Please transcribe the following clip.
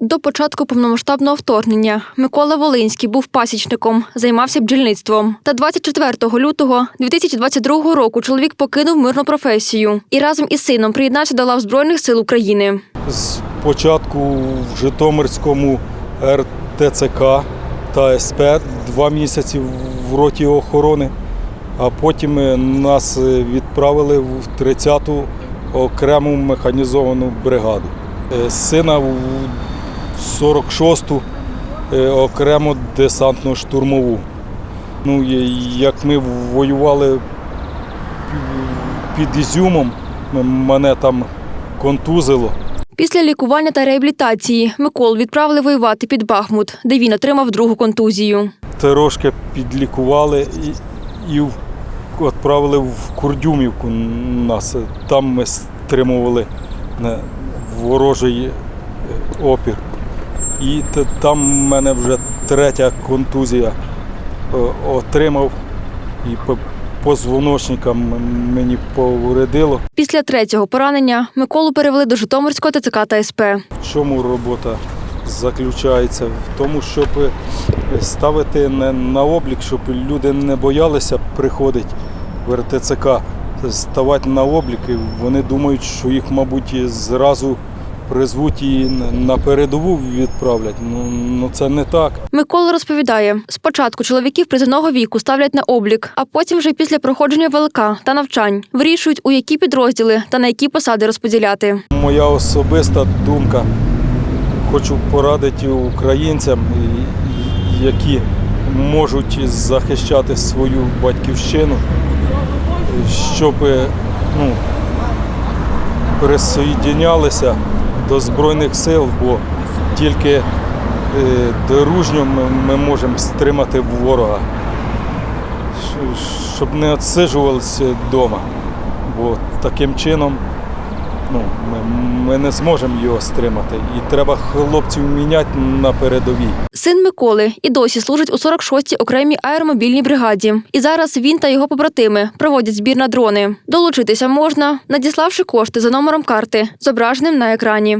До початку повномасштабного вторгнення Микола Волинський був пасічником, займався бджільництвом. Та 24 лютого 2022 року чоловік покинув мирну професію і разом із сином приєднався до лав Збройних сил України. Спочатку в Житомирському РТЦК та СП два місяці в роті охорони, а потім е, нас е, відправили в 30-ту окрему механізовану бригаду. Е, Сина в 46-ту е, окремо десантно-штурмову. Ну, як ми воювали під Ізюмом, мене там контузило. Після лікування та реабілітації Миколу відправили воювати під Бахмут, де він отримав другу контузію. трошки підлікували і, і відправили в Курдюмівку нас. Там ми стримували ворожий е, опір. І там в мене вже третя контузія е, отримав і по позвоночникам мені повредило. Після третього поранення Миколу перевели до Житомирського ТЦК та СП. В чому робота заключається? В тому, щоб ставити на облік, щоб люди не боялися приходити в РТЦК, ставати на облік. І Вони думають, що їх, мабуть, зразу призвуть і на передову відправлять. Ну, ну це не так. Микола розповідає, спочатку чоловіків призовного віку ставлять на облік, а потім вже після проходження ВЛК та навчань вирішують, у які підрозділи та на які посади розподіляти. Моя особиста думка. Хочу порадити українцям, які можуть захищати свою батьківщину, щоб ну, присоєднялися до Збройних сил, бо тільки е, дружньо ми, можемо стримати ворога, щоб не відсиджувалися вдома, бо таким чином ну, ми, ми не зможемо його стримати. І треба хлопців міняти на передовій. Син Миколи і досі служить у 46-й окремій аеромобільній бригаді. І зараз він та його побратими проводять збір на дрони. Долучитися можна, надіславши кошти за номером карти, зображеним на екрані.